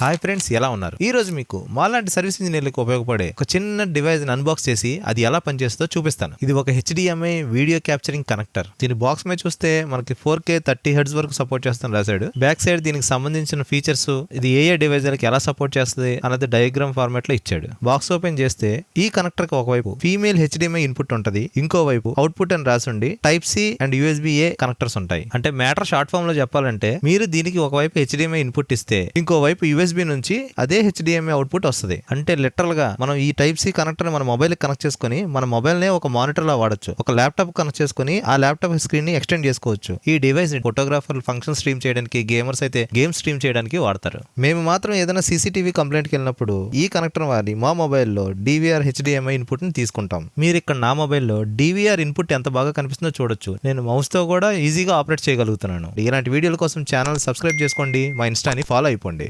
Hi friends ఎలా ఉన్నారు? ఈ రోజు మీకు మాలాంటి సర్వీస్ ఇంజనీర్లకు ఉపయోగపడే ఒక చిన్న డివైస్ అన్బాక్స్ చేసి అది ఎలా పనిచేస్తుందో చూపిస్తాను. ఇది ఒక హెచ్డిఎంఐ వీడియో క్యాప్చరింగ్ కనెక్టర్ దీని బాక్స్ మీద చూస్తే మనకి ఫోర్ కే థర్టీ హెడ్స్ వరకు సపోర్ట్ చేస్తాను రాశాడు బ్యాక్ సైడ్ దీనికి సంబంధించిన ఫీచర్స్ ఇది ఏ ఏ డివైస్ ఎలా సపోర్ట్ చేస్తుంది అన్నది డయాగ్రామ్ ఫార్మాట్లో ఇచ్చాడు. బాక్స్ ఓపెన్ చేస్తే ఈ కనెక్టర్కి ఒకవైపు ఫీమేల్ హెచ్డిఎంఐ ఇన్పుట్ ఉంటుంది ఇంకో వైపు అవుట్పుట్ అని రాసుండి type C and USB A connectors ఉంటాయి. అంటే మ్యాటర్ షార్ట్ ఫామ్లో చెప్పాలంటే మీరు దీనికి ఒకవైపు హెచ్డిఎంఐ ఇన్పుట్ ఇస్తే ఇంకో వైపు యూఎస్బి నుంచి అదే హెచ్డిఎంఐ అవుట్పుట్ వస్తుంది. అంటే లిటరల్గా మనం ఈ టైప్ సి కనెక్టర్ మన మొబైల్ కనెక్ట్ చేసుకుని మన మొబైల్ నే ఒక మానిటర్ లా వాడచ్చు. ఒక ల్యాప్టాప్ కనెక్ట్ చేసుకుని ఆ ల్యాప్టాప్ స్క్రీన్ని ఎక్స్టెండ్ చేసుకోవచ్చు. ఈ డివైస్ ఫోటోగ్రాఫర్ ఫంక్షన్ స్ట్రీమ్ చేయడానికి గేమర్స్ అయితే గేమ్ స్ట్రీమ్ చేయడానికి వాడతారు. మేము మాత్రం ఏదైనా సీసీటీవీ కంప్లైంట్కి వెళ్ళినప్పుడు ఈ కనెక్టర్ వాడి మా మొబైల్లో డివిఆర్ హెచ్డిఎంఐ ఇన్పుట్ని తీసుకుంటాం. మీరు ఇక్కడ నా మొబైల్లో డివిఆర్ ఇన్పుట్ ఎంత బాగా కనిపిస్తుందో చూడొచ్చు. నేను మౌస్తో కూడా ఈజీగా ఆపరేట్ చేయగలుగుతున్నాను. ఇలాంటి వీడియోల కోసం ఛానల్ సబ్స్క్రైబ్ చేసుకోండి. మా ఇన్స్టాని ఫాలో అయిపోండి.